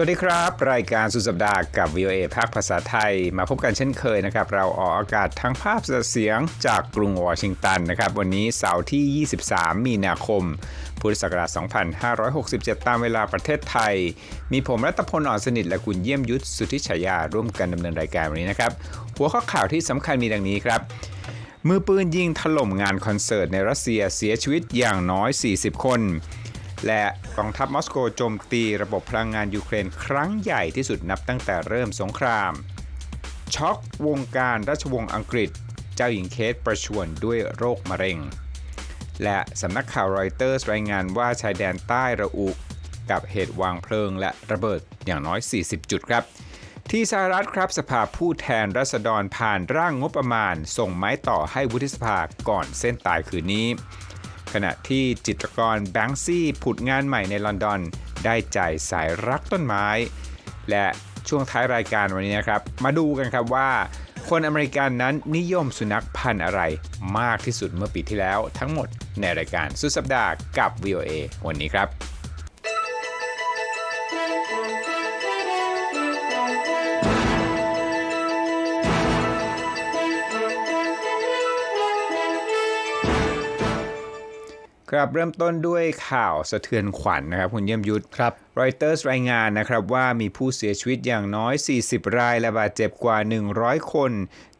สวัสดีครับ รายการสุดสัปดาห์กับ VOA ภาคภาษาไทย มาพบกันเช่นเคยนะครับ เราออกอากาศทั้งภาพและเสียงจากกรุงวอชิงตันนะครับ วันนี้เสาร์ที่ 23 มีนาคม พุทธศักราช 2567 ตามเวลาประเทศไทย มีผมรัตพลอ่อนสนิทและคุณเยี่ยมยุทธสุทธิชยาร่วมกันดำเนินรายการวันนี้นะครับ หัวข้อข่าวที่สำคัญมีดังนี้ครับมือปืนยิงถล่มงานคอนเสิร์ตในรัสเซียเสียชีวิตอย่างน้อย 40 คน และกองทัพมอสโกโจมตีระบบพลังงานยูเครนครั้งใหญ่ที่สุดนับตั้งแต่เริ่มสงคราม ช็อกวงการราชวงศ์อังกฤษ เจ้าหญิงเคสประชวรด้วยโรคมะเร็ง และสำนักข่าวรอยเตอร์สรายงานว่าชายแดนใต้ระอุ กับเหตุวางเพลิงและระเบิดอย่างน้อย 40 จุดครับ ที่สหรัฐครับสภาผู้แทนรัษฎรผ่านร่างงบประมาณ ส่งไม้ต่อให้วุฒิสภาก่อนเส้นตายคืนนี้ ขณะที่จิตรกรแบงซี่ผุดงานใหม่ในลอนดอน ได้ใจสายรักต้นไม้ และช่วงท้ายรายการวันนี้นะครับ มาดูกันครับว่า คนอเมริกันนั้นนิยมสุนัขพันธุ์อะไรมากที่สุดเมื่อปีที่แล้ว ทั้งหมดในรายการสุดสัปดาห์กับ VOA วันนี้ครับ ครับเริ่มต้นด้วยข่าวสะเทือนขวัญนนะครับคุณเยี่ยมยุทธครับรอยเตอร์สรายงานนะครับว่ามีผู้เสียชีวิตอย่างน้อย 40 ราย และบาดเจ็บกว่า 100 คน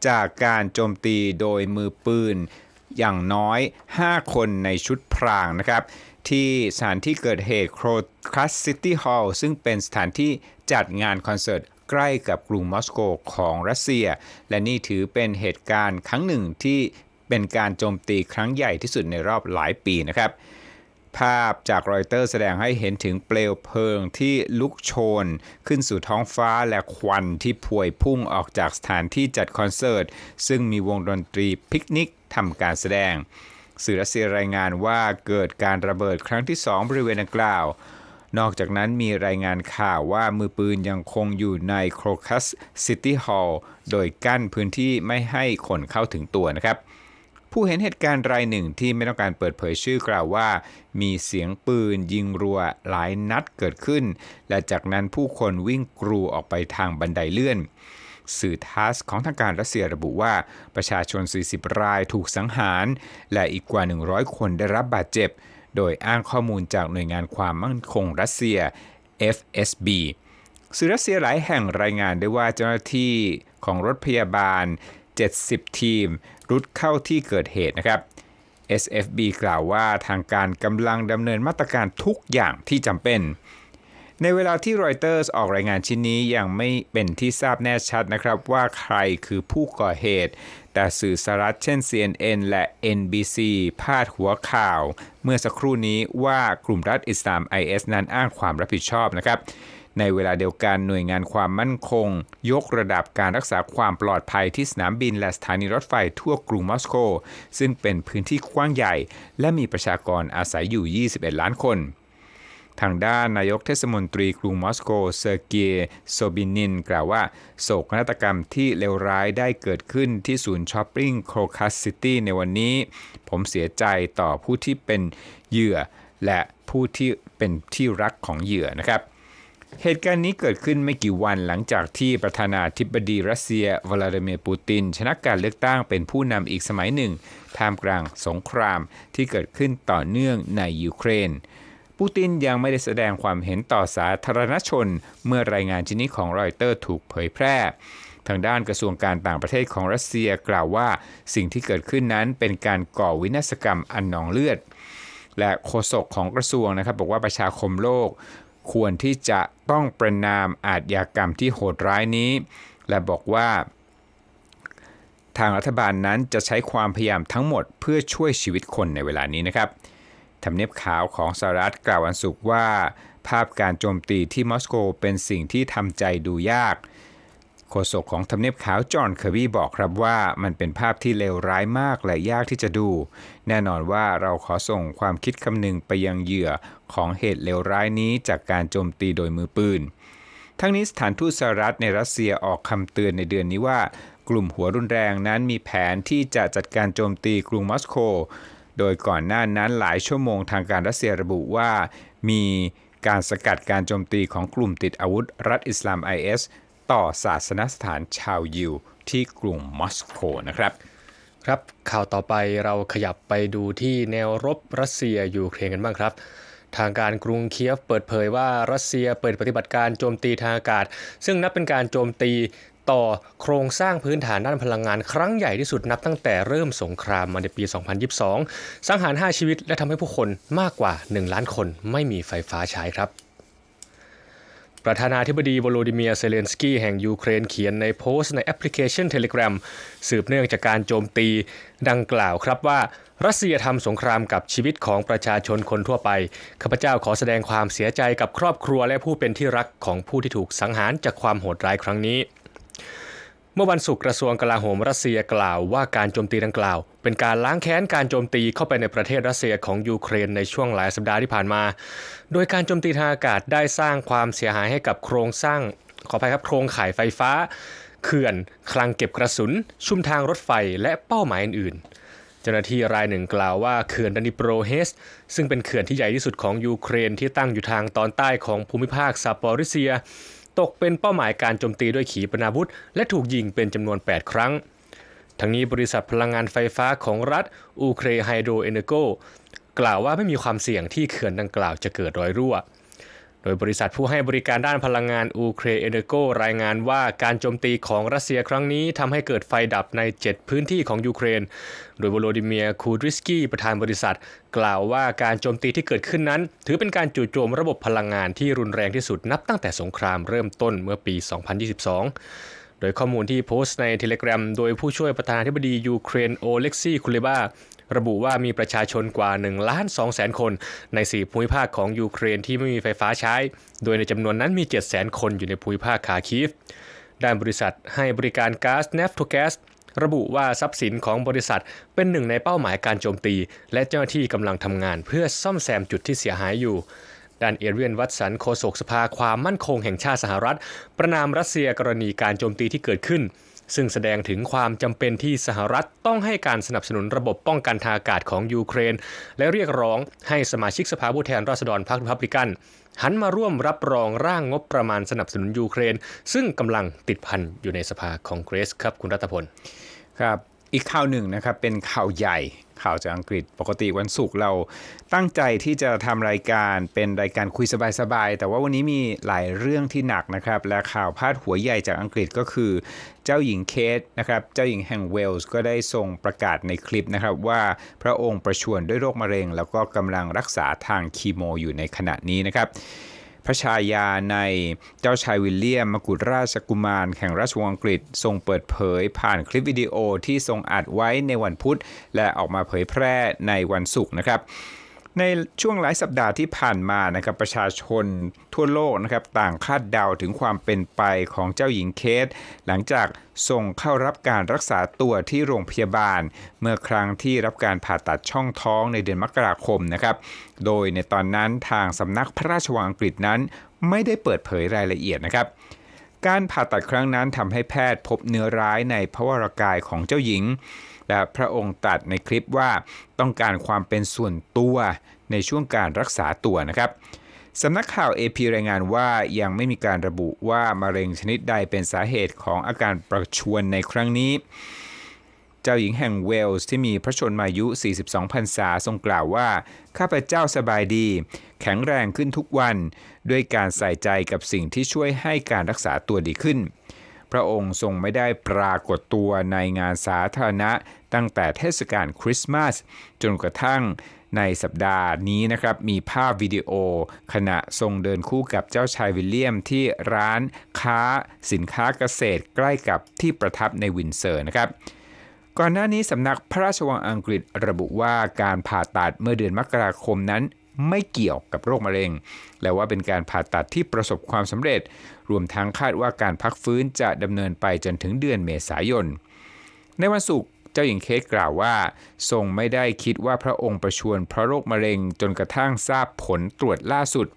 จากการโจมตีโดยมือปืน อย่างน้อย 5 คนในชุดพรางนะครับ ที่สถานที่เกิดเหตุโครคัสซิตี้ฮอลล์ซึ่งเป็นสถานที่จัดงานคอนเสิร์ตใกล้กับกรุงมอสโกของรัสเซีย และนี่ถือเป็นเหตุการณ์ครั้งหนึ่งที่ เป็นการโจมตีครั้งใหญ่ที่สุดในรอบหลายปีนะครับ ภาพจากรอยเตอร์แสดงให้เห็นถึงเปลวเพลิงที่ลุกโชน ขึ้นสู่ท้องฟ้าและควันที่พวยพุ่งออกจากสถานที่จัดคอนเสิร์ต ซึ่งมีวงดนตรีปิกนิกทำการแสดง สื่อรัสเซียรายงานว่าเกิดการระเบิดครั้งที่สองบริเวณดังกล่าว นอกจากนั้นมีรายงานข่าวว่ามือปืนยังคงอยู่ในโครคัสซิตี้ฮอลล์โดยกั้นพื้นที่ไม่ให้คนเข้าถึงตัวนะครับ ผู้เห็นเหตุการณ์รายหนึ่งที่ไม่ต้องการเปิดเผยชื่อกล่าวว่า มีเสียงปืนยิงรัวหลายนัดเกิดขึ้น และจากนั้นผู้คนวิ่งกรูออกไปทางบันไดเลื่อน สื่อทัสของทางการรัสเซียระบุว่าประชาชน 40 รายถูกสังหาร และอีกกว่า 100 คนได้รับบาดเจ็บ โดยอ้างข้อมูลจากหน่วยงานความมั่นคงรัสเซีย FSB สื่อรัสเซียหลายแห่งรายงานได้ว่าเจ้าหน้าที่ของรถพยาบาล 70 ทีม รุดเข้าที่เกิดเหตุนะครับ SFB กล่าวว่าทางการกำลังดำเนินมาตรการทุกอย่างที่จำเป็น ในเวลาที่รอยเตอร์สออกรายงานชิ้นนี้ยังไม่เป็นที่ทราบแน่ชัดนะครับว่าใครคือผู้ก่อเหตุ แต่สื่อสหรัฐเช่น CNN และ NBC พาดหัวข่าว เมื่อสักครู่นี้ว่ากลุ่มรัฐอิสลาม IS นั้นอ้างความรับผิดชอบนะครับ ในเวลาเดียวกันหน่วยงานความมั่นคง ยกระดับการรักษาความปลอดภัยที่สนามบินและสถานีรถไฟทั่วกรุงมอสโก ซึ่งเป็นพื้นที่กว้างใหญ่ และมีประชากรอาศัยอยู่ 21 ล้านคนทางด้านนายกเทศมนตรีกรุงมอสโก เซอร์เกียโซบินิน กล่าวว่า โศกนาฏกรรมที่เลวร้ายได้เกิดขึ้นที่ศูนย์ช้อปปิ้งโครคัสซิตี้ในวันนี้ ผมเสียใจต่อผู้ที่เป็นเหยื่อ และผู้ที่เป็นที่รักของเหยื่อนะครับ เหตุการณ์นี้เกิดขึ้นไม่กี่วันหลังจากที่ประธานาธิบดีรัสเซียวลาดิเมียร์ปูติน ชนะการเลือกตั้งเป็นผู้นำอีกสมัยหนึ่ง ท่ามกลางสงครามที่เกิดขึ้นต่อเนื่องในยูเครน ปูตินยังไม่ได้แสดงความเห็นต่อสาธารณชน เมื่อรายงานชิ้นนี้ของรอยเตอร์ถูกเผยแพร่ ทางด้านกระทรวงการต่างประเทศของรัสเซียกล่าวว่าสิ่งที่เกิดขึ้นนั้นเป็นการก่อวินาศกรรมอันนองเลือด และโฆษกของกระทรวงนะครับบอกว่าประชาคมโลก ควรที่จะต้องประนามอาชญากรรมที่โหดร้ายนี้ และบอกว่า ทางรัฐบาลนั้นจะใช้ความพยายามทั้งหมดเพื่อช่วยชีวิตคนในเวลานี้นะครับทำเนียบขาวของสหรัฐกล่าววันศุกร์ว่า ภาพการโจมตีที่มอสโกเป็นสิ่งที่ทำใจดูยาก โฆษกของทำเนียบขาวจอห์นเคอร์บี้บอกครับว่ามันเป็นภาพที่เลวร้ายมากและยากที่จะดู แน่นอนว่าเราขอส่งความคิดคำนึงไปยังเหยื่อของเหตุเลวร้ายนี้จากการโจมตีโดยมือปืน ทั้งนี้สถานทูตสหรัฐในรัสเซียออกคำเตือนในเดือนนี้ว่า กลุ่มหัวรุนแรงนั้นมีแผนที่จะจัดการโจมตีกรุงมอสโก โดยก่อนหน้านั้นหลายชั่วโมงทางการรัสเซียระบุว่า มีการสกัดการโจมตีของกลุ่มติดอาวุธรัฐอิสลาม IS ต่อศาสนสถานชาวยิวที่กรุงมอสโกนะครับครับข่าวต่อไปเราขยับไปดูที่แนวรบรัสเซียยูเครนกันบ้างครับ ทางการกรุงเคียฟเปิดเผยว่ารัสเซียเปิดปฏิบัติการโจมตีทางอากาศ ซึ่งนับเป็นการโจมตีต่อโครงสร้างพื้นฐานด้านพลังงานครั้งใหญ่ที่สุดนับตั้งแต่เริ่มสงครามมาในปี 2022 สังหาร 5 ชีวิตและทำให้ผู้คนมากกว่า 1 ล้านคนไม่มีไฟฟ้าใช้ครับ ประธานาธิบดีวโลดิเมียเซเลนสกี้แห่งยูเครนเขียนในโพสต์ในแอปพลิเคชันเทเล gram สืบเนื่องจากการโจมตีดังกล่าวครับว่า รัสเซียทำสงครามกับชีวิตของประชาชนคนทั่วไป ข้าพเจ้าขอแสดงความเสียใจกับครอบครัวและผู้เป็นที่รักของผู้ที่ถูกสังหารจากความโหดร้ายครั้งนี้ มื่อวันศุกร์กระทรวงกลาโหมรัสเซียกล่าวว่าการโจมตีดังกล่าว เป็นการล้างแค้นการโจมตีเข้าไปในประเทศรัสเซียของยูเครนในช่วงหลายสัปดาห์ที่ผ่านมา โดยการโจมตีทางอากาศได้สร้างความเสียหายให้กับโครงสร้างขออภัยครับโครงข่ายไฟฟ้า เขื่อน คลังเก็บกระสุน ชุมทางรถไฟและเป้าหมายอื่นๆ เจ้าหน้าที่รายหนึ่งกล่าวว่าเขื่อนดานิโปรเฮส ซึ่งเป็นเขื่อนที่ใหญ่ที่สุดของยูเครนที่ตั้งอยู่ทางตอนใต้ของภูมิภาคซาปอริเซีย ตกเป็นเป้าหมายการโจมตีด้วยขีปนาวุธ และถูกยิงเป็นจำนวน 8 ครั้ง ทั้งนี้บริษัทพลังงานไฟฟ้าของรัฐอูเครไฮโดรเอเนโกกล่าวว่าไม่มีความเสี่ยงที่เขื่อนดังกล่าวจะเกิดรอยรั่ว โดยบริษัทผู้ให้บริการด้านพลังงานอูเครเอเนโกรายงานว่าการโจมตีของรัสเซียครั้งนี้ทำให้เกิดไฟดับใน 7 พื้นที่ของยูเครน โดยโวโลดิเมียคูดริสกี้ประธานบริษัท กล่าวว่าการโจมตีที่เกิดขึ้นนั้น ถือเป็นการจู่โจมระบบพลังงานที่รุนแรงที่สุดนับตั้งแต่สงครามเริ่มต้นเมื่อปี 2022 โดยข้อมูลที่โพสต์ใน Telegram โดยผู้ช่วยประธานาธิบดียูเครนโอเล็กซี่คูเลบาระบุว่ามีประชาชนกว่า1ล้าน2แสนคน ใน 4 ภูมิภาคของยูเครนที่ไม่มีไฟฟ้าใช้ โดยในจำนวนนั้นมี 7 0 0 0 0 0 คนอยู่ในภูมิภาคคาคีฟ ด้านบริษัทให้บริการก๊าซเนฟโทแกสระบุว่าทรัพย์สินของบริษัทเป็นหนึ่งในเป้าหมายการโจมตี และเจ้าหน้าที่กำลังทำงานเพื่อซ่อมแซมจุดที่เสียหายอยู่ ด้านเอเรียนวัตสันโฆษกสภาความมั่นคงแห่งชาติสหรัฐ ประนามรัสเซียกรณีการโจมตีที่เกิดขึ้น ซึ่งแสดงถึงความจำเป็นที่สหรัฐต้องให้การสนับสนุนระบบป้องกันทางอากาศของยูเครน และเรียกร้องให้สมาชิกสภาผู้แทนราษฎรพรรครีพับลิกัน หันมาร่วมรับรองร่างงบประมาณสนับสนุนยูเครน ซึ่งกำลังติดพันอยู่ในสภาคองเกรสครับคุณรัตพลครับอีกข่าวหนึ่งนะครับเป็นข่าวใหญ่ ข่าวจากอังกฤษ ปกติวันศุกร์เราตั้งใจที่จะทำรายการเป็นรายการคุยสบายๆ แต่ว่าวันนี้มีหลายเรื่องที่หนักนะครับ และข่าวพาดหัวใหญ่จากอังกฤษก็คือ เจ้าหญิงเคทนะครับเจ้าหญิงแห่งเวลส์ก็ได้ส่งประกาศในคลิปนะครับว่าพระองค์ประชวรด้วยโรคมะเร็ง แล้วก็กำลังรักษาทางคีโมอยู่ในขณะนี้นะครับ พระชายาในเจ้าชายวิลเลียมมกุฎราชกุมารแห่งราชวงศ์อังกฤษ ทรงเปิดเผยผ่านคลิปวิดีโอที่ทรงอัดไว้ในวันพุธ และออกมาเผยแพร่ในวันศุกร์นะครับ ในช่วงหลายสัปดาห์ที่ผ่านมานะครับประชาชนทั่วโลกนะครับต่างคาดเดาถึงความเป็นไปของเจ้าหญิงเคทหลังจากส่งเข้ารับการรักษาตัวที่โรงพยาบาล เมื่อครั้งที่รับการผ่าตัดช่องท้องในเดือนมกราคมนะครับโดยในตอนนั้นทางสำนักพระราชวังอังกฤษนั้น ไม่ได้เปิดเผยรายละเอียดนะครับการผ่าตัดครั้งนั้นทำให้แพทย์พบเนื้อร้ายในพระวรากายของเจ้าหญิง และพระองค์ตัดในคลิปว่าต้องการความเป็นส่วนตัวในช่วงการรักษาตัวนะครับสำนักข่าว AP รายงานว่ายังไม่มีการระบุว่ามะเร็งชนิดใดเป็นสาเหตุของอาการประชวรในครั้งนี้ เจ้าหญิงแห่งเวลส์ที่มีพระชนมายุ 42พรรษาทรงกล่าวว่า ข้าพเจ้าสบายดี แข็งแรงขึ้นทุกวัน ด้วยการใส่ใจกับสิ่งที่ช่วยให้การรักษาตัวดีขึ้น พระองค์ทรงไม่ได้ปรากฏตัวในงานสาธารณะ ตั้งแต่เทศกาลคริสต์มาสจนกระทั่งในสัปดาห์นี้นะครับ มีภาพวิดีโอ ขณะทรงเดินคู่กับเจ้าชายวิลเลียมที่ร้านค้าสินค้าเกษตรใกล้กับที่ประทับในวินเซอร์นะครับ ก่อนหน้านี้สำนักพระราชวังอังกฤษระบุว่าการผ่าตัดเมื่อเดือนมกราคมนั้นไม่เกี่ยวกับโรคมะเร็ง และว่าเป็นการผ่าตัดที่ประสบความสำเร็จ รวมทั้งคาดว่าการพักฟื้นจะดำเนินไปจนถึงเดือนเมษายน ในวันศุกร์ จ้าหญิงเคทกล่าวว่า ทรงไม่ได้คิดว่าพระองค์ประชวรพระโรคมะเร็งจนกระทั่งทราบผลตรวจล่าสุด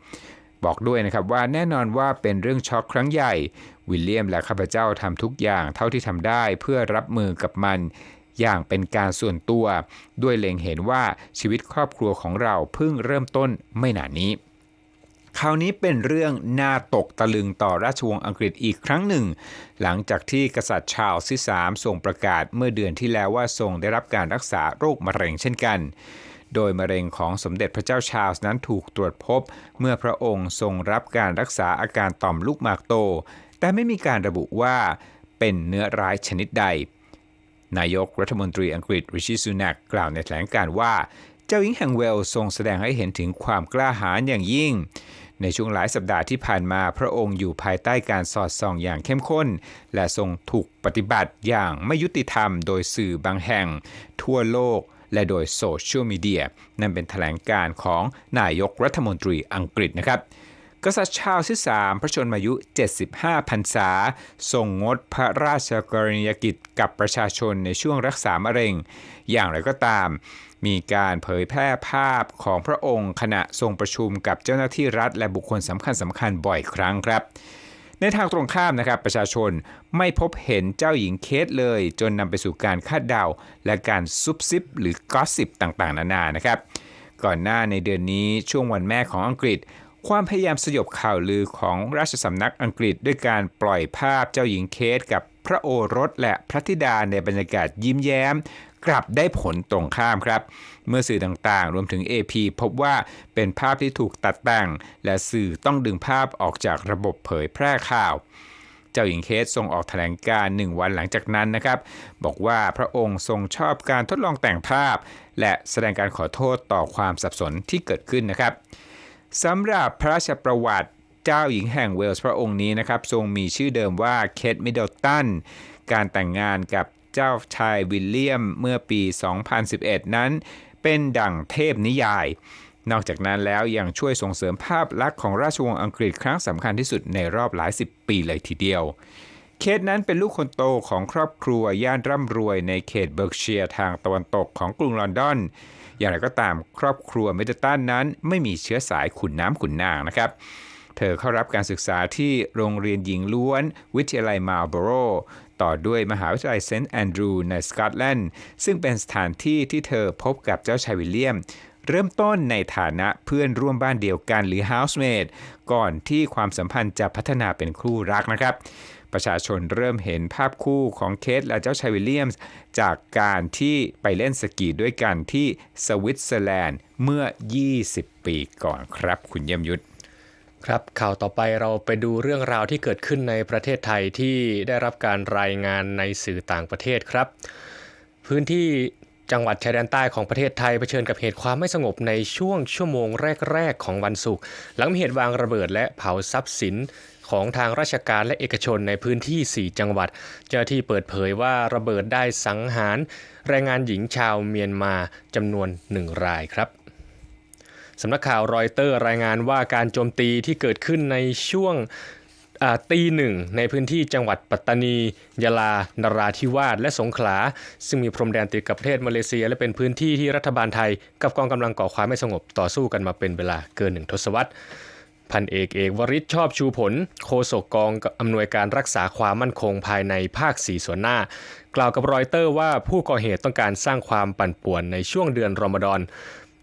บอกด้วยนะครับว่าแน่นอนว่าเป็นเรื่องช็อกครั้งใหญ่ วิลเลียมและข้าพเจ้าทำทุกอย่างเท่าที่ทำได้เพื่อรับมือกับมันอย่างเป็นการส่วนตัว ด้วยเล็งเห็นว่าชีวิตครอบครัวของเราเพิ่งเริ่มต้นไม่นานนี้ คราวนี้เป็นเรื่องน่าตกตะลึงต่อราชวงศ์อังกฤษอีกครั้งหนึ่ง หลังจากที่กษัตริย์ชาลส์ที่3ส่งประกาศเมื่อเดือนที่แล้วว่าทรงได้รับการรักษาโรคมะเร็งเช่นกัน โดยมะเร็งของสมเด็จพระเจ้าชาลส์นั้นถูกตรวจพบ เมื่อพระองค์ทรงรับการรักษาอาการต่อมลูกหมากโต แต่ไม่มีการระบุว่าเป็นเนื้อร้ายชนิดใด นายกรัฐมนตรีอังกฤษริชิสุนักกล่าวในแถลงการว่า เจ้าหญิงแห่งเวลทรงแสดงให้เห็นถึงความกล้าหาญอย่างยิ่ง ในช่วงหลายสัปดาห์ที่ผ่านมาพระองค์อยู่ภายใต้การสอดส่องอย่างเข้มข้น และทรงถูกปฏิบัติอย่างไม่ยุติธรรมโดยสื่อบางแห่ง ทั่วโลกและโดยโซเชียลมีเดียนั่นเป็นแถลงการ์ของนายกรัฐมนตรีอังกฤษนะครับ กษัตริย์ชาร์ลส์ที่3พระชนมายุ 75 พรรษาทรงงดพระราชกรณียกิจกับประชาชนในช่วงรักษามะเร็ง อย่างไรก็ตาม มีการเผยแพร่ภาพของพระองค์ขณะทรงประชุมกับเจ้าหน้าที่รัฐ และบุคคลสำคัญสำคัญบ่อยครั้งครับ ในทางตรงข้ามนะครับประชาชนไม่พบเห็นเจ้าหญิงเคสเลย จนนำไปสู่การคาดเดา และการซุบซิบหรือกอสซิบต่างๆ นานานะครับ ก่อนหน้าในเดือนนี้ช่วงวันแม่ของอังกฤษความพยายามสยบข่าวลือของราชสำนักอังกฤษด้วยการปล่อยภาพเจ้าหญิงเคสกับพระโอรสและพระธิดาในบรรยากาศยิ้มแย้ม กลับได้ผลตรงข้ามครับ เมื่อสื่อต่างๆ รวมถึง AP พบว่าเป็นภาพที่ถูกตัดแต่ง และสื่อต้องดึงภาพออกจากระบบเผยแพร่ข่าว เจ้าหญิงเคสทรงออกแถลงการ์หนึ่งวันหลังจากนั้นนะครับ บอกว่าพระองค์ทรงชอบการทดลองแต่งภาพ และแสดงการขอโทษต่อความสับสนที่เกิดขึ้นนะครับสำหรับพระราชประวัติเจ้าหญิงแห่งเวลส์พระองค์นี้นะครับ ทรงมีชื่อเดิมว่าเคทมิดเดิลตัน การแต่งงานกับ เจ้าชายวิลเลียมเมื่อปี 2011 นั้น เป็นดั่งเทพนิยาย นอกจากนั้นแล้วยังช่วยส่งเสริมภาพลักษณ์ของราชวงศ์อังกฤษครั้งสำคัญที่สุดในรอบหลายสิบปีเลยทีเดียวเคทนั้นเป็นลูกคนโตของครอบครัวย่านร่ำรวยในเขตเบิร์กเชียร์ทางตะวันตกของกรุงลอนดอน อย่างไรก็ตามครอบครัวเมดเดิตันนั้นไม่มีเชื้อสายขุนน้ำขุนนางนะครับ เธอเข้ารับการศึกษาที่โรงเรียนหญิงล้วน วิทยาลัยมาลโบโร ต่อด้วยมหาวิทยาลัยเซนต์แอนดรูในสกอตแลนด์ ซึ่งเป็นสถานที่ที่เธอพบกับเจ้าชายวิลเลียม เริ่มต้นในฐานะเพื่อนร่วมบ้านเดียวกันหรือ housemate ก่อนที่ความสัมพันธ์จะพัฒนาเป็นคู่รักนะครับประชาชนเริ่มเห็นภาพคู่ของเคทและเจ้าชายวิลเลียมส์จากการที่ไปเล่นสกีด้วยกันที่สวิตเซอร์แลนด์เมื่อ 20 ปีก่อนครับ คุณเยี่ยมยุทธ ครับข่าวต่อไปเราไปดูเรื่องราวที่เกิดขึ้นในประเทศไทยที่ได้รับการรายงานในสื่อต่างประเทศครับ พื้นที่จังหวัดชายแดนใต้ของประเทศไทยเผชิญกับเหตุความไม่สงบในช่วงชั่วโมงแรก ๆ ของวันศุกร์หลังมีเหตุวางระเบิดและเผาทรัพย์สินของทางราชการและเอกชนในพื้นที่ 4 จังหวัด เจ้าหน้าที่เปิดเผยว่าระเบิดได้สังหารแรงงานหญิงชาวเมียนมาจำนวนหนึ่งรายครับ สำนักข่าวรอยเตอร์รายงานว่าการโจมตีที่เกิดขึ้นในช่วงตีหนึ่งในพื้นที่จังหวัดปัตตานียะลา นราธิวาส และสงขลา ซึ่งมีพรมแดนติดกับประเทศมาเลเซีย และเป็นพื้นที่ที่รัฐบาลไทย กับกองกำลังก่อความไม่สงบต่อสู้กันมาเป็นเวลาเกินหนึ่งทศวรรษ พันเอกเอกวริศชอบชูผล โฆษกกองอำนวยการรักษาความมั่นคงภายในภาคสีส่วนหน้า กล่าวกับรอยเตอร์ว่าผู้ก่อเหตุต้องการสร้างความปั่นป่วนในช่วงเดือนรอมฎอน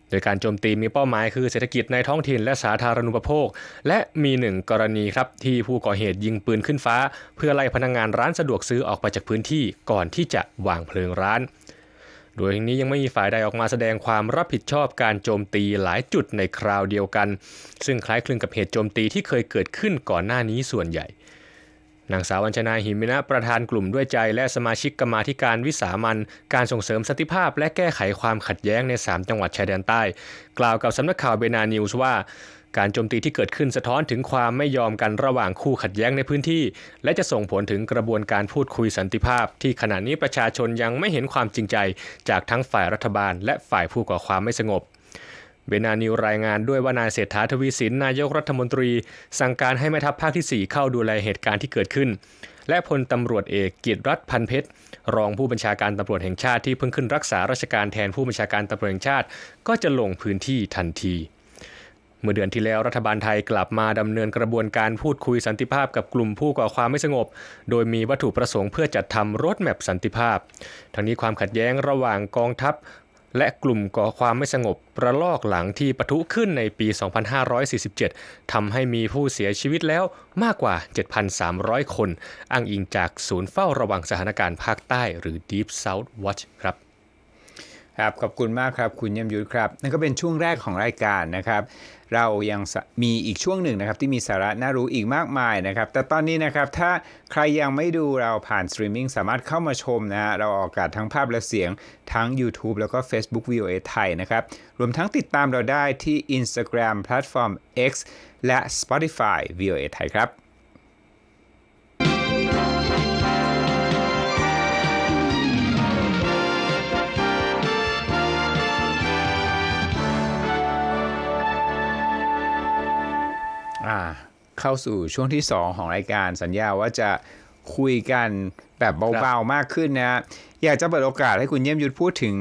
โดยการโจมตีมีเป้าหมายคือเศรษฐกิจในท้องถิ่นและสาธารณูปโภค และมีหนึ่งกรณีครับที่ผู้ก่อเหตุยิงปืนขึ้นฟ้า เพื่อไล่พนักงงานร้านสะดวกซื้อออกไปจากพื้นที่ก่อนที่จะวางเพลิงร้านโดยทั้งนี้ยังไม่มีฝ่ายใดออกมาแสดงความรับผิดชอบการโจมตีหลายจุดในคราวเดียวกัน ซึ่งคล้ายคลึงกับเหตุโจมตีที่เคยเกิดขึ้นก่อนหน้านี้ส่วนใหญ่ นางสาววัญชนาหิมินะประธานกลุ่มด้วยใจ และสมาชิกกรรมาธิการวิสามันการส่งเสริมสันติภาพ และแก้ไขความขัดแย้งใน 3 จังหวัดชายแดนใต้ กล่าวกับสำนักข่าวเบนานิวส์ว่า การโจมตีที่เกิดขึ้นสะท้อนถึงความไม่ยอมกันระหว่างคู่ขัดแย้งในพื้นที่ และจะส่งผลถึงกระบวนการพูดคุยสันติภาพ ที่ขณะนี้ประชาชนยังไม่เห็นความจริงใจ จากทั้งฝ่ายรัฐบาล และฝ่ายผู้ก่อความไม่สงบ เบนานิวรายงานด้วยว่านายเศรษฐาทวีสินนายกรัฐมนตรี สั่งการให้แม่ทัพภาคที่ 4 เข้าดูแลเหตุการณ์ที่เกิดขึ้น และพลตำรวจเอกกิตรัฐพันเพชร รองผู้บัญชาการตำรวจแห่งชาติที่เพิ่งขึ้นรักษาราชการแทนผู้บัญชาการตำรวจแห่งชาติ ก็จะลงพื้นที่ทันทีเมื่อเดือนที่แล้วรัฐบาลไทยกลับมาดำเนินกระบวนการพูดคุยสันติภาพกับกลุ่มผู้ก่อความไม่สงบ โดยมีวัตถุประสงค์เพื่อจัดทำรถแมพสันติภาพ ทั้งนี้ความขัดแย้งระหว่างกองทัพ และกลุ่มก่อความไม่สงบระลอกหลังที่ปะทุขึ้นในปี 2547 ทำให้มีผู้เสียชีวิตแล้วมากกว่า 7,300 คน อ้างอิงจากศูนย์เฝ้าระวังสถานการณ์ภาคใต้หรือ Deep South Watch ครับ ครับขอบคุณมากครับคุณเยี่ยมยุทธครับ นั่นก็เป็นช่วงแรกของรายการนะครับ เรายังมีอีกช่วงหนึ่งนะครับ ที่มีสาระน่ารู้อีกมากมายนะครับ แต่ตอนนี้นะครับถ้าใครยังไม่ดูเราผ่านสตรีมมิ่งสามารถเข้ามาชมนะฮะเราออกอากาศทั้งภาพและเสียงทั้ง YouTube แล้วก็ Facebook VOA ไทยนะครับ รวมทั้งติดตามเราได้ที่ Instagram แพลตฟอร์ม X และ Spotify VOA ไทยครับ อ่า เข้าสู่ช่วงที่ 2 ของรายการสัญญาว่าจะคุยกันแบบเบาๆมากขึ้นนะฮะอยากจะเปิดโอกาสให้คุณเยี่ยมยุทธพูดถึง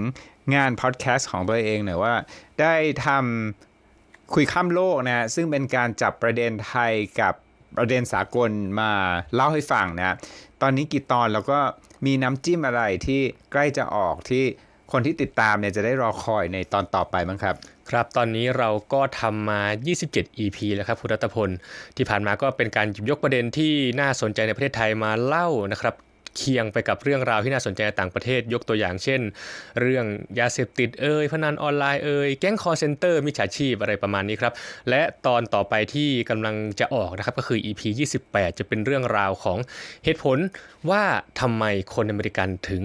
งานพอดแคสต์ของตัวเองหน่อยว่า ได้ทำคุยข้ามโลกนะซึ่งเป็นการจับประเด็นไทยกับประเด็นสากลมาเล่าให้ฟังนะ ตอนนี้กี่ตอนแล้วก็มีน้ำจิ้มอะไรที่ใกล้จะออกที่คนที่ติดตามเนี่ยจะได้รอคอยในตอนต่อไปบ้งครับ ครับตอนนี้เราก็ทำมา 27 EP แล้วครับคุณรัตพล ที่ผ่านมาก็เป็นการหยิบยกประเด็นที่น่าสนใจในประเทศไทยมาเล่านะครับเคียงไปกับเรื่องราวที่น่าสนใจต่างประเทศยกตัวอย่างเช่น เรื่องยาเสพติดเอ่ยพนันออนไลน์เอ่ยแก๊งคอร์เซนเตอร์มิจฉาชีพอะไรประมาณนี้ครับ และตอนต่อไปที่กำลังจะออกนะครับก็คือ EP 28 จะเป็นเรื่องราวของเหตุผลว่าทำไมคนอเมริกันถึง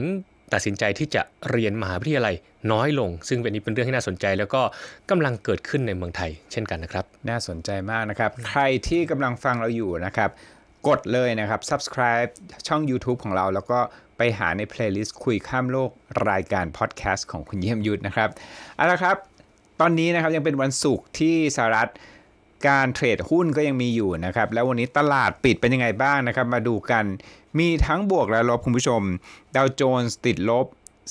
ตัดสินใจที่จะเรียนมหาวิทยาลัยน้อยลง ซึ่งเป็นนี้เป็นเรื่องที่น่าสนใจ แล้วก็กำลังเกิดขึ้นในเมืองไทย เช่นกันนะครับ น่าสนใจมากนะครับ ใครที่กำลังฟังเราอยู่นะครับ กดเลยนะครับ subscribe ช่อง YouTube ของเราแล้วก็ไปหาใน playlist คุยข้ามโลกรายการพอดแคสต์ของคุณเยี่ยมยุทธนะครับเอาละครับ ตอนนี้นะครับยังเป็นวันศุกร์ที่สหรัฐ การเทรดหุ้นก็ยังมีอยู่นะครับ แล้ววันนี้ตลาดปิดเป็นยังไงบ้างนะครับ มาดูกันมีทั้งบวกและลบคุณผู้ชม ดาวโจนส์ติดลบ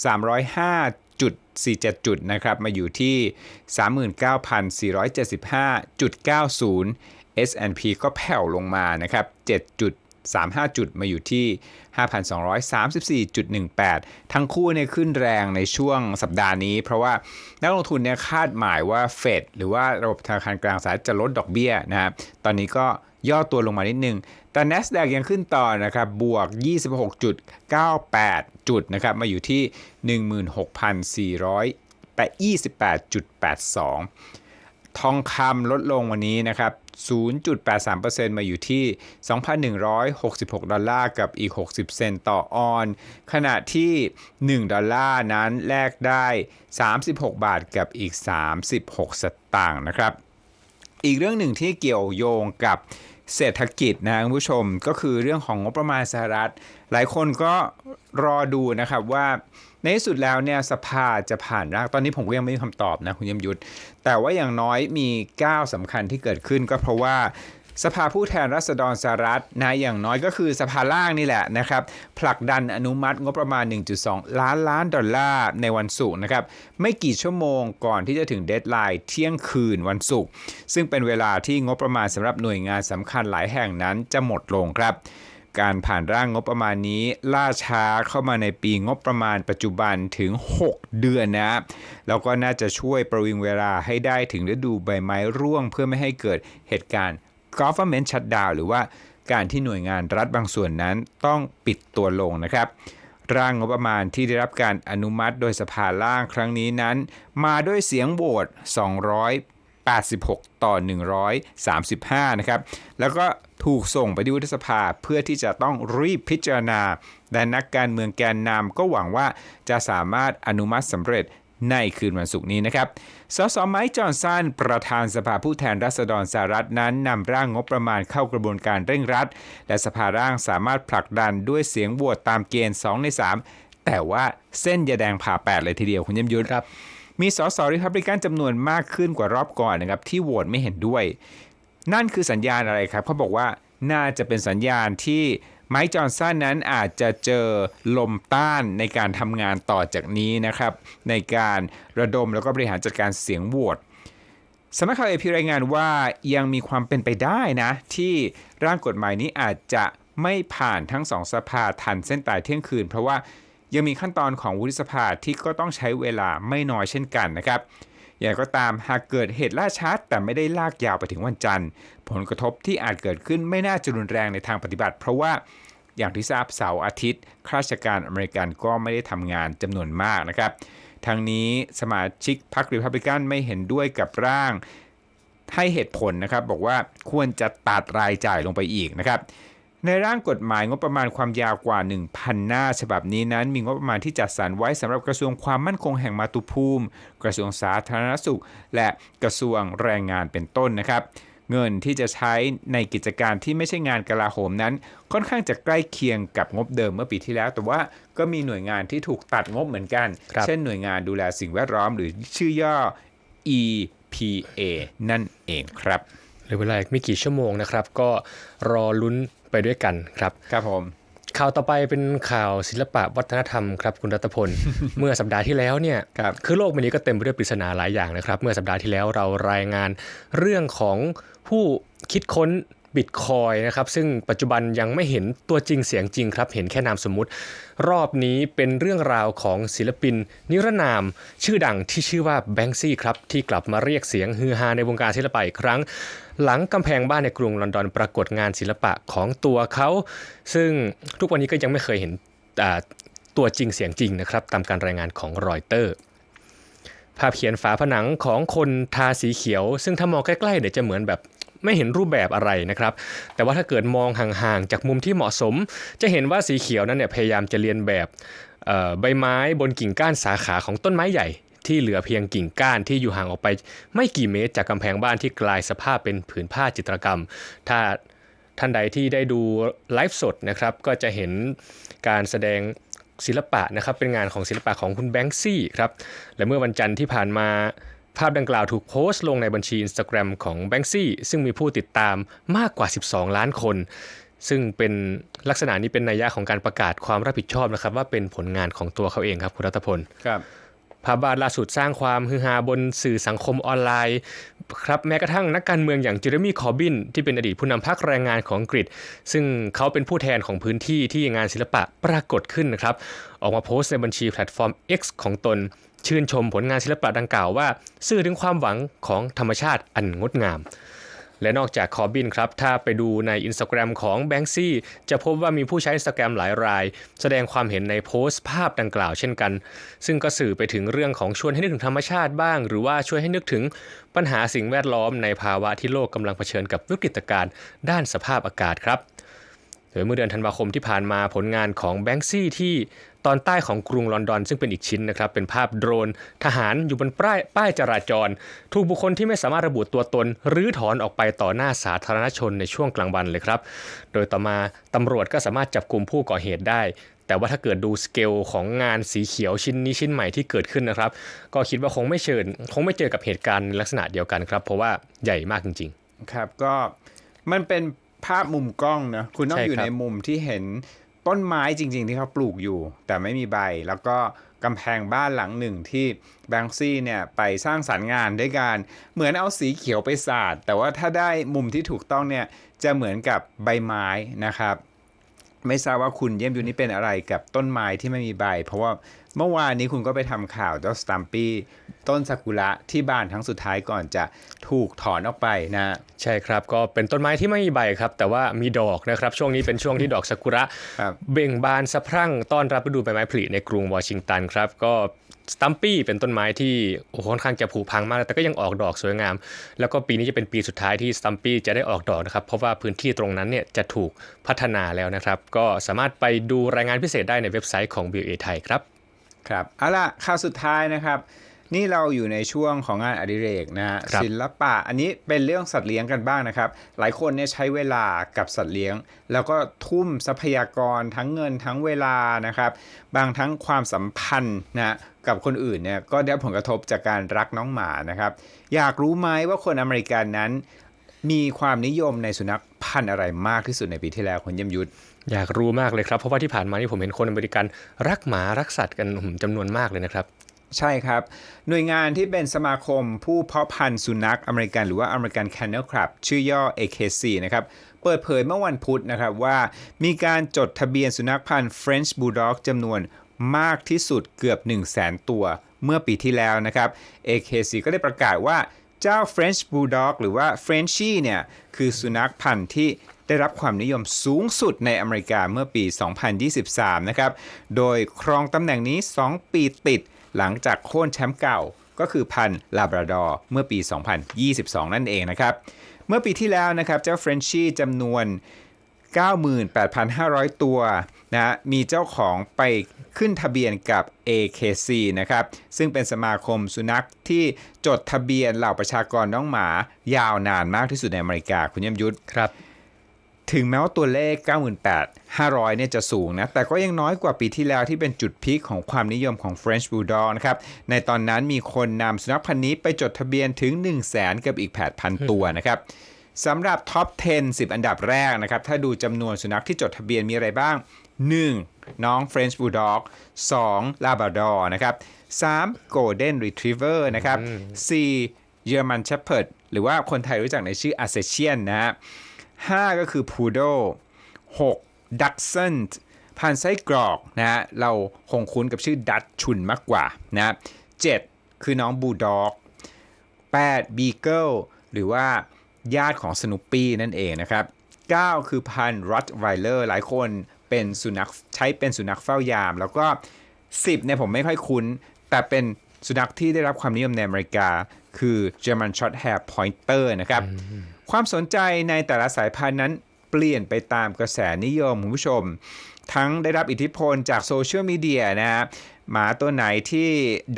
305.47 จุดนะครับ มาอยู่ที่ 39,475.90 S&P ก็แผ่วลงมานะครับ 35 จุดมาอยู่ที่ 5,234.18 ทั้งคู่เนี่ยขึ้นแรงในช่วงสัปดาห์นี้ เพราะว่านักลงทุนเนี่ยคาดหมายว่าเฟดหรือว่าระบบธนาคารกลางสหรัฐจะลดดอกเบี้ยนะครับตอนนี้ก็ย่อตัวลงมานิดนึง แต่ NASDAQ ยังขึ้นต่อนะครับ บวก 26.98 จุดนะครับ มาอยู่ที่ 16,428.82 ทองคำลดลงวันนี้นะครับ 0.83%มาอยู่ที่ 2,166 ดอลลาร์กับอีก 60 เซนต์ต่อออน ขณะที่ 1 ดอลลาร์นั้นแลกได้ 36 บาทกับอีก 36 สตางค์นะครับ อีกเรื่องหนึ่งที่เกี่ยวโยงกับเศรษฐกิจนะคุณผู้ชมก็คือเรื่องของงบประมาณสหรัฐ หลายคนก็รอดูนะครับว่า ในที่สุดแล้วเนี่ยสภาจะผ่านร่างตอนนี้ผมก็ยังไม่มีคำตอบนะคุณยมยุทธแต่ว่าอย่างน้อยมีก้าวสำคัญที่เกิดขึ้นก็เพราะว่าสภาผู้แทนราษฎรสหรัฐนะอย่างน้อยก็คือสภาล่างนี่แหละนะครับผลักดันอนุมัติงบประมาณ 1.2 ล้านล้านดอลลาร์ในวันศุกร์นะครับไม่กี่ชั่วโมงก่อนที่จะถึงเดทไลน์เที่ยงคืนวันศุกร์ซึ่งเป็นเวลาที่งบประมาณสำหรับหน่วยงานสำคัญหลายแห่งนั้นจะหมดลงครับ การผ่านร่างงบประมาณนี้ล่าช้าเข้ามาในปีงบประมาณปัจจุบันถึง 6 เดือนนะแล้วก็น่าจะช่วยประวิงเวลาให้ได้ถึงฤดูใบไม้ร่วงเพื่อไม่ให้เกิดเหตุการณ์ government shutdown หรือว่าการที่หน่วยงานรัฐบางส่วนนั้นต้องปิดตัวลงนะครับ ร่างงบประมาณที่ได้รับการอนุมัติโดยสภาล่างครั้งนี้นั้น มาด้วยเสียงโหวต 86 ต่อ 135 นะครับ แล้วก็ถูกส่งไปที่วุฒิสภาเพื่อที่จะต้องรีบพิจารณา และนักการเมืองแกนนำก็หวังว่าจะสามารถอนุมัติสำเร็จในคืนวันศุกร์นี้นะครับ สสไมค์จอห์นสันประธานสภาผู้แทนราษฎรสหรัฐนั้นนำร่างงบประมาณเข้ากระบวนการเร่งรัด และสภาร่างสามารถผลักดันด้วยเสียงโหวตตามเกณฑ์ 2 ใน 3 แต่ว่าเส้นยาแดงผ่าแปดเลยทีเดียวคุณยมยุทธครับ มีสสริพับลิกันจำนวนมากขึ้นกว่ารอบก่อนนะครับที่โหวตไม่เห็นด้วย นั่นคือสัญญาณอะไรครับเขาบอกว่าน่าจะเป็นสัญญาณที่ไมค์จอห์นสันนั้นอาจจะเจอลมต้านในการทำงานต่อจากนี้นะครับ ในการระดมแล้วก็บริหารจัดการเสียงโหวตสำนักข่าวเอพีรายงานว่ายังมีความเป็นไปได้นะ ที่ร่างกฎหมายนี้อาจจะไม่ผ่านทั้งสองสภาทันเส้นตายเที่ยงคืน เพราะว่า ยังมีขั้นตอนของวุฒิสภาที่ก็ต้องใช้เวลาไม่น้อยเช่นกันนะครับ อย่างก็ตามหากเกิดเหตุล่าช้าแต่ไม่ได้ลากยาวไปถึงวันจันทร์ ผลกระทบที่อาจเกิดขึ้นไม่น่าจะรุนแรงในทางปฏิบัติ เพราะว่าอย่างที่ทราบเสาร์อาทิตย์ข้าราชการอเมริกันก็ไม่ได้ทำงานจำนวนมากนะครับทางนี้สมาชิกพรรครีพับลิกันไม่เห็นด้วยกับร่างให้เหตุผลนะครับ บอกว่าควรจะตัดรายจ่ายลงไปอีกนะครับ ในร่างกฎหมายงบประมาณความยาวกว่า 1,000 หน้า ฉบับนี้นั้น มีงบประมาณที่จัดสรรไว้สำหรับกระทรวงความมั่นคงแห่งมาตุภูมิ กระทรวงสาธารณสุข และกระทรวงแรงงานเป็นต้นนะครับเงินที่จะใช้ในกิจการที่ไม่ใช่งานกลาโหมนั้น ค่อนข้างจะใกล้เคียงกับงบเดิมเมื่อปีที่แล้ว แต่ว่าก็มีหน่วยงานที่ถูกตัดงบเหมือนกันครับเช่นหน่วยงานดูแลสิ่งแวดล้อมหรือชื่อย่อ EPA นั่นเองครับเหลือเวลาอีกไม่กี่ชั่วโมงนะครับ ก็รอลุ้น ไปด้วยกันครับครับผมข่าวต่อไปเป็นข่าวศิลปะวัฒนธรรมครับคุณรัตพล เมื่อสัปดาห์ที่แล้วเนี่ยครับคือโลกใบนี้ก็เต็มไปด้วยปริศนาหลายอย่างนะครับ เมื่อสัปดาห์ที่แล้วเรารายงานเรื่องของผู้คิดค้น บิตคอยนะครับซึ่งปัจจุบันยังไม่เห็นตัวจริงเสียงจริงครับ เห็นแค่นามสมมุติ รอบนี้เป็นเรื่องราวของศิลปิน นิรนาม ชื่อดังที่ชื่อว่าแบงซี่ครับที่กลับมาเรียกเสียงฮือฮาในวงการศิลปะอีกครั้ง หลังกำแพงบ้านในกรุงลอนดอนปรากฏงานศิลปะของตัวเขา ซึ่งทุกวันนี้ก็ยังไม่เคยเห็นตัวจริงเสียงจริงนะครับตามการรายงานของรอยเตอร์ภาพเขียนฝาผนังของคนทาสีเขียว ซึ่งถ้ามองใกล้ๆเดี๋ยวจะเหมือนแบบ ไม่เห็นรูปแบบอะไรนะครับ แต่ว่าถ้าเกิดมองห่างๆจากมุมที่เหมาะสม จะเห็นว่าสีเขียวนั้นเนี่ยพยายามจะเรียนแบบใบไม้บนกิ่งก้านสาขาของต้นไม้ใหญ่ที่เหลือเพียงกิ่งก้านที่อยู่ห่างออกไป ไม่กี่เมตรจากกำแพงบ้านที่กลายสภาพเป็นผืนผ้าจิตรกรรม ถ้าท่านใดที่ได้ดูไลฟ์สดนะครับก็จะเห็นการแสดงศิลปะนะครับเป็นงานของศิลปะของคุณแบงค์ซี่ครับและเมื่อวันจันทร์ที่ผ่านมา ภาพดังกล่าวถูกโพสต์ลงในบัญชี Instagram ของ Banksy ซึ่งมีผู้ติดตามมากกว่า 12 ล้านคน ซึ่งเป็นลักษณะนี้เป็นนัยยะของการประกาศความรับผิดชอบนะครับ ว่าเป็นผลงานของตัวเขาเองครับคุณรัตพลครับภาพวาดล่าสุดสร้างความฮือฮาบนสื่อสังคมออนไลน์ครับแม้กระทั่งนักการเมืองอย่างเจอร์มี่คอร์บินที่เป็นอดีตผู้นำพรรคแรงงานของอังกฤษ ซึ่งเขาเป็นผู้แทนของพื้นที่ที่งานศิลปะปรากฏขึ้นนะครับ ออกมาโพสต์ในบัญชีแพลตฟอร์ม X ของตน ชื่นชมผลงานศิลปะดังกล่าวว่า สื่อถึงความหวังของธรรมชาติอันงดงาม และนอกจากคอบินครับ ถ้าไปดูใน Instagram ของแบงซี่จะพบว่ามีผู้ใช้ Instagram หลายราย แสดงความเห็นในโพสต์ภาพดังกล่าวเช่นกัน ซึ่งก็สื่อไปถึงเรื่องของชวนให้นึกถึงธรรมชาติบ้าง หรือว่าช่วยให้นึกถึงปัญหาสิ่งแวดล้อมในภาวะที่โลกกำลังเผชิญกับวิกฤตการณ์ด้านสภาพอากาศครับโดยเมื่อเดือนธันวาคมที่ผ่านมาผลงานของแบงซี่ที่ ตอนใต้ของกรุงลอนดอน ซึ่งเป็นอีกชิ้นนะครับ เป็นภาพโดรน ทหารอยู่บนป้ายป้ายจราจร ถูกบุคคลที่ไม่สามารถระบุตัวตนหรือถอนออกไปต่อหน้าสาธารณชนในช่วงกลางวันเลยครับ โดยต่อมาตำรวจก็สามารถจับกลุ่มผู้ก่อเหตุได้ แต่ว่าถ้าเกิดดูสเกลของงานสีเขียวชิ้นนี้ชิ้นใหม่ที่เกิดขึ้นนะครับ ก็คิดว่าคงไม่เชิญคงไม่เจอกับเหตุการณ์ลักษณะเดียวกันครับ เพราะว่าใหญ่มากจริง ๆ ครับก็มันเป็นภาพมุมกล้องนะคุณต้องอยู่ในมุมที่เห็น ต้นไม้จริง ๆ ที่เขาปลูกอยู่ แต่ไม่มีใบ แล้วก็กำแพงบ้านหลังหนึ่งที่แบงซี่เนี่ยไปสร้างสรรค์งานด้วยการเหมือนเอาสีเขียวไปสาดแต่ว่าถ้าได้มุมที่ถูกต้องเนี่ยจะเหมือนกับใบไม้นะครับ ไม่ทราบว่าคุณเยี่ยมยูนี่เป็นอะไรกับต้นไม้ที่ไม่มีใบ เพราะว่าเมื่อวานนี้คุณก็ไปทำข่าวเจ้าสตัมปี้ต้นซากุระที่บานครั้งสุดท้ายก่อนจะถูกถอนออกไปนะๆใช่ครับก็เป็นต้นไม้ที่ไม่มีใบครับ แต่ว่ามีดอกนะครับ ช่วงนี้เป็นช่วงที่ดอกซากุระครับเบ่งบานสะพรั่งต้อนรับฤดูใบไม้ผลิในกรุงวอชิงตันครับ ก็ สตัมปี้เป็นต้นไม้ที่โอ้โหค่อนข้างจะผุพังมาก แต่ก็ยังออกดอกสวยงาม แล้วก็ปีนี้จะเป็นปีสุดท้ายที่สตัมปี้จะได้ออกดอกนะครับ เพราะว่าพื้นที่ตรงนั้นเนี่ยจะถูกพัฒนาแล้วนะครับ ก็สามารถไปดูรายงานพิเศษได้ในเว็บไซต์ของ BA ไทยครับ ครับเอาล่ะข่าวสุดท้ายนะครับ นี่เราอยู่ในช่วงของงานอดิเรกนะฮะครับศิลปะอันนี้เป็นเรื่องสัตว์เลี้ยงกันบ้างนะครับ หลายคนเนี่ยใช้เวลากับสัตว์เลี้ยง แล้วก็ทุ่มทรัพยากรทั้งเงินทั้งเวลานะครับ บางทั้งความสัมพันธ์นะ กับคนอื่นเนี่ยก็ได้ผลกระทบจากการรักน้องหมานะครับ อยากรู้ไหมว่าคนอเมริกันนั้น มีความนิยมในสุนัขพันธุ์อะไรมากที่สุดในปีที่แล้วคุณเยี่ยมยุทธอยากรู้มากเลยครับ เพราะว่าที่ผ่านมานี่ผมเห็นคนอเมริกันรักหมารักสัตว์กันหืมจำนวนมากเลยนะครับใช่ครับ หน่วยงานที่เป็นสมาคมผู้เพาะพันธุ์สุนัขอเมริกันหรือว่า American Kennel Club ชื่อย่อ AKC นะครับเปิดเผยเมื่อวันพุธนะครับว่ามีการจดทะเบียนสุนัขพันธุ์ French Bulldog จำนวน มากที่สุดเกือบ 1 0 0 0 0แสนตัวเมื่อปีที่แล้วนะครับ AKC ก็ได้ประกาศว่าเจ้า French Bulldog หรือว่า Frenchie เนี่ย คือสุนัขพันธุ์ที่ได้รับความนิยมสูงสุดในอเมริกาเมื่อปี 2023 นะครับ โดยครองตำแหน่งนี้ 2 ปีติดหลังจากโค่นแชมป์เก่าก็คือพันธุ์ลาบราดอร์เมื่อปี 2022 นั่นเองนะครับ เมื่อปีที่แล้วนะครับ เจ้า Frenchie จำนวน 98,500 ตัวนะมีเจ้าของไป ขึ้นทะเบียนกับ AKC นะครับซึ่งเป็นสมาคมสุนัขที่จดทะเบียนเหล่าประชากรน้องหมายาวนานมากที่สุดในอเมริกาคุณยมยุทธครับถึงแม้ว่าตัวเลข 98,500 เนี่ยจะสูงนะ แต่ก็ยังน้อยกว่าปีที่แล้วที่เป็นจุดพีคของความนิยมของ French Bulldog นะครับ ในตอนนั้นมีคนนำสุนัขพันธุ์นี้ไปจดทะเบียนถึง 1 0 0 0 0แสนกับอีก 8,000 ตัวนะครับสำหรับท็อป 10 10 อันดับแรกนะครับ ถ้าดูจำนวนสุนัขที่จดทะเบียนมีอะไรบ้าง 1. น้อง French Bulldog 2. Labrador นะครับ 3. Golden Retriever นะครับ 4. German Shepherd หรือว่าคนไทยรู้จักในชื่อ a s s e t i a n นะฮะ5ก็คือ Poodle 6 Dachshund พันธุ์ไส้กรอกนะฮะเราคงคุ้นกับชื่อดัตชุนมากกว่านะ7คือน้องบูลด็อก8 Beagle หรือว่าญาติของสนุปปี้นั่นเองนะครับ 9 คือพันธุ์ Rottweiler หลายคน เป็นสุนัขใช้เป็นสุนัขเฝ้ายาม แล้วก็ 10เนี่ยผมไม่ค่อยคุ้น แต่เป็นสุนัขที่ได้รับความนิยมในอเมริกา คือ German Shorthair Pointer นะครับ ความสนใจในแต่ละสายพันธุ์นั้นเปลี่ยนไปตามกระแสนิยมคุณผู้ชม ทั้งได้รับอิทธิพลจากโซเชียลมีเดียนะฮะ หมาตัวไหนที่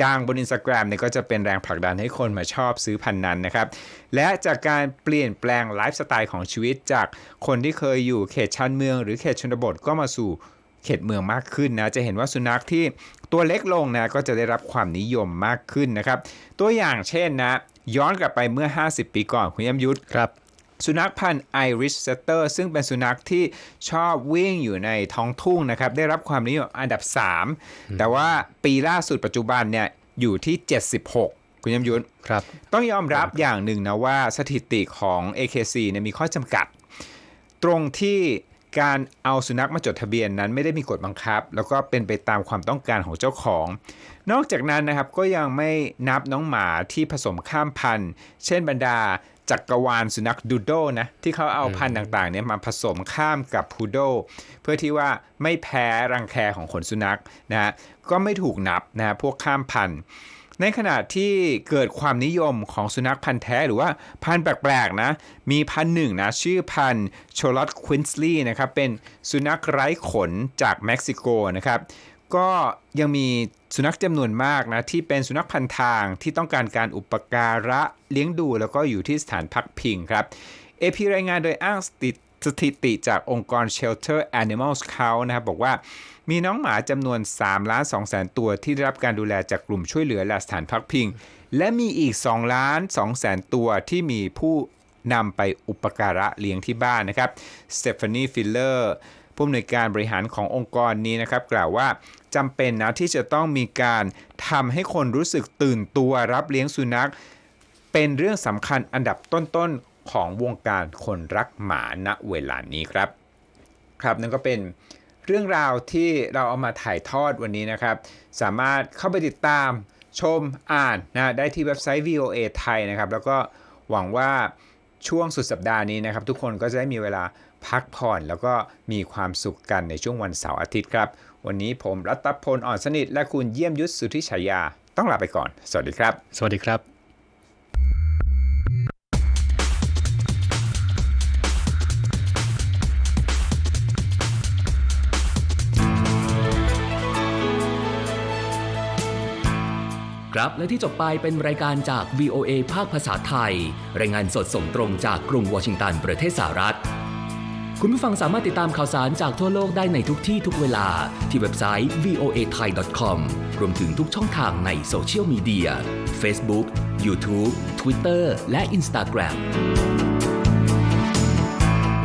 ดังบนอินสตาแกรมเนี่ยก็จะเป็นแรงผลักดันให้คนมาชอบซื้อพันนั้นนะครับ และจากการเปลี่ยนแปลงไลฟ์สไตล์ของชีวิตจากคนที่เคยอยู่เขตชานเมือง หรือเขตชนบทก็มาสู่เขตเมืองมากขึ้นนะ จะเห็นว่าสุนัขที่ตัวเล็กลงนะก็จะได้รับความนิยมมากขึ้นนะครับ ตัวอย่างเช่นนะ ย้อนกลับไปเมื่อ 50 ปีก่อนคุณยมยุทธครับ สุนัขพันธุ์ไอริชเซตเตอร์ซึ่งเป็นสุนัขที่ชอบวิ่งอยู่ในท้องทุ่งนะครับ ได้รับความนิยมอันดับ 3 แต่ว่าปีล่าสุดปัจจุบันเนี่ยอยู่ที่ 76คุณยมยุทธครับ ต้องยอมรับอย่างหนึ่งนะว่าสถิติของ AKC เนี่ยมีข้อจำกัด ตรงที่การเอาสุนัขมาจดทะเบียนนั้นไม่ได้มีกฎบังคับ แล้วก็เป็นไปตามความต้องการของเจ้าของ นอกจากนั้นนะครับก็ยังไม่นับน้องหมาที่ผสมข้ามพันธุ์ เช่นบรรดา จักรวาลสุนัขดูโดนะที่เขาเอาพันธุ์ต่างๆเนี่ยมาผสมข้ามกับพูโดเพื่อที่ว่าไม่แพ้รังแคของขนสุนัขนะฮะก็ไม่ถูกนับนะฮะพวกข้ามพันธุ์ในขณะที่เกิดความนิยมของสุนัขพันธุ์แท้หรือว่าพันธุ์แปลกๆนะ มีพันธุ์หนึ่งนะชื่อพันธุ์โชลอตควินสลีย์นะครับเป็นสุนัขไร้ขนจากเม็กซิโกนะครับ ก็ยังมีสุนัขจำนวนมากนะที่เป็นสุนัขพันทางที่ต้องการการอุปการะเลี้ยงดูแล้วก็อยู่ที่สถานพักพิงครับ AP รายงานโดยอ้างสถิสถิติจากองค์กร Shelter Animals c o u นะครับบอกว่ามีน้องหมาจำนวน3ล้าน2แสนตัวที่ได้รับการดูแลจากกลุ่มช่วยเหลือและสถานพักพิง และมีอีก2ล้าน2แสนตัวที่มีผู้นำไปอุปการะเลี้ยงที่บ้านนะครับสเตฟานีฟิลเลอร์ ผู้อำนวยการบริหารขององค์กรนี้นะครับกล่าวว่าจำเป็นนะที่จะต้องมีการทำให้คนรู้สึกตื่นตัวรับเลี้ยงสุนัข เป็นเรื่องสำคัญอันดับต้นๆของวงการคนรักหมาณเวลานี้ครับ ครับนั่นก็เป็นเรื่องราวที่เราเอามาถ่ายทอดวันนี้นะครับ สามารถเข้าไปติดตามชมอ่านนะได้ที่เว็บไซต์ VOA ไทยนะครับ แล้วก็หวังว่าช่วงสุดสัปดาห์นี้นะครับ ทุกคนก็จะได้มีเวลา พักผ่อนแล้วก็มีความสุขกันในช่วงวันเสาร์อาทิตย์ครับ วันนี้ผมรัตพลอ่อนสนิท และคุณเยี่ยมยุทธสุทธิฉายา ต้องลาไปก่อน สวัสดีครับ สวัสดีครับครับและที่จบไปเป็นรายการจาก VOA ภาคภาษาไทย รายงานสดส่งตรงจากกรุงวอชิงตันประเทศสหรัฐ คุณผู้ฟังสามารถติดตามข่าวสารจากทั่วโลกได้ในทุกที่ทุกเวลาที่เว็บไซต์ voa thai com รวมถึงทุกช่องทางในโซเชียลมีเดีย Facebook YouTube Twitter และ Instagram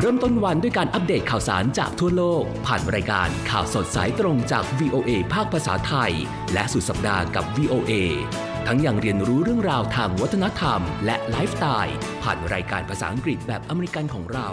เริ่มต้นวันด้วยการอัปเดตข่าวสารจากทั่วโลก ผ่านรายการข่าวสดสายตรงจาก VOA ภาคภาษาไทย และสุดสัปดาห์กับ VOA ทั้งยังเรียนรู้เรื่องราวทางวัฒนธรรม และไลฟ์สไตล์ผ่านรายการภาษาอังกฤษแบบอเมริกันของเรา